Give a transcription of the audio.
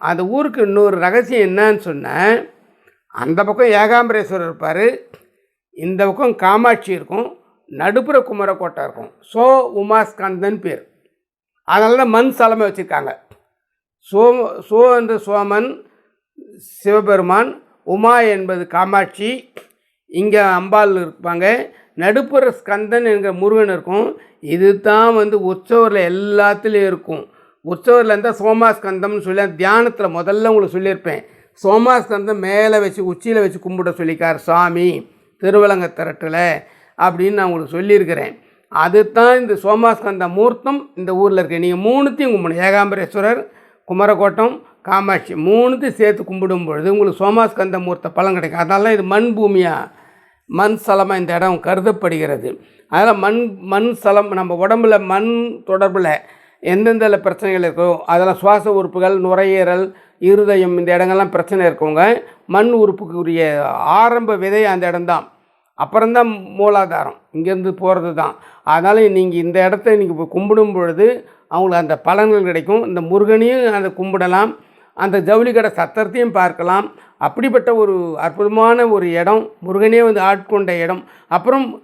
அந்த ஊருக்கு இன்னொரு ரகசியம் என்னன்னு சொன்னால் அந்த பக்கம் ஏகாம்பரேஸ்வரர் இருப்பார். இந்த பக்கம் காமாட்சி இருக்கும். நடுப்புற குமரக்கோட்டை இருக்கும். சோ உமாஸ்கந்தன் பேர். அதனால தான் மண் சலமை வச்சுருக்காங்க. சோ சோ என்று சோமன் சிவபெருமான் உமா என்பது காமாட்சி. இங்கே அம்பாள் இருப்பாங்க. நடுப்புற ஸ்கந்தன் என்கிற முருகன் இருக்கும். இது தான் வந்து உற்சவரில் எல்லாத்துலேயும் இருக்கும். உற்சவரில் இருந்தால் சோமாஸ்கந்தம்னு சொல்லி தியானத்தில் முதல்ல உங்களுக்கு சொல்லியிருப்பேன். சோமாஸ்கந்தம் மேலே வச்சு உச்சியில் வச்சு கும்பிட சொல்லிக்கார் சாமி திருவலங்க திரட்டில் அப்படின்னு நான் உங்களுக்கு சொல்லியிருக்கிறேன். அதுதான் இந்த சோமாஸ்கந்த மூர்த்தம் இந்த ஊரில் இருக்குது நீங்கள் மூணுத்தையும் கும்பிடணும். ஏகாம்பரேஸ்வரர் குமரக்கோட்டம் காமாட்சி மூணுத்தையும் சேர்த்து கும்பிடும் பொழுது உங்களுக்கு சோமாஸ்கந்த மூர்த்த பலன் கிடைக்கும். அதனால இது மண் பூமியாக மண் சலமாக இந்த இடம் கருதப்படுகிறது. அதனால் மண் மண் சலம் நம்ம உடம்புல மண் தொடர்பில் எந்தெந்த பிரச்சனைகள் இருக்கோ அதெல்லாம் சுவாச உறுப்புகள் நுரையீரல் இருதயம் இந்த இடங்கள்லாம் பிரச்சனை இருக்கவங்க மண் உறுப்புக்குரிய ஆரம்ப விதை அந்த இடம்தான். அப்புறம்தான் மூலாதாரம். இங்கேருந்து போகிறது தான் அதனால் நீங்கள் இந்த இடத்த நீங்கள் கும்பிடும் பொழுது அவங்களுக்கு அந்த பலன்கள் கிடைக்கும். இந்த முருகனையும் அதை கும்பிடலாம். அந்த ஜவுளி கடை சத்திரத்தையும் பார்க்கலாம். அப்படிப்பட்ட ஒரு அற்புதமான ஒரு இடம். முருகனே வந்து ஆட்கொண்ட இடம். அப்புறம்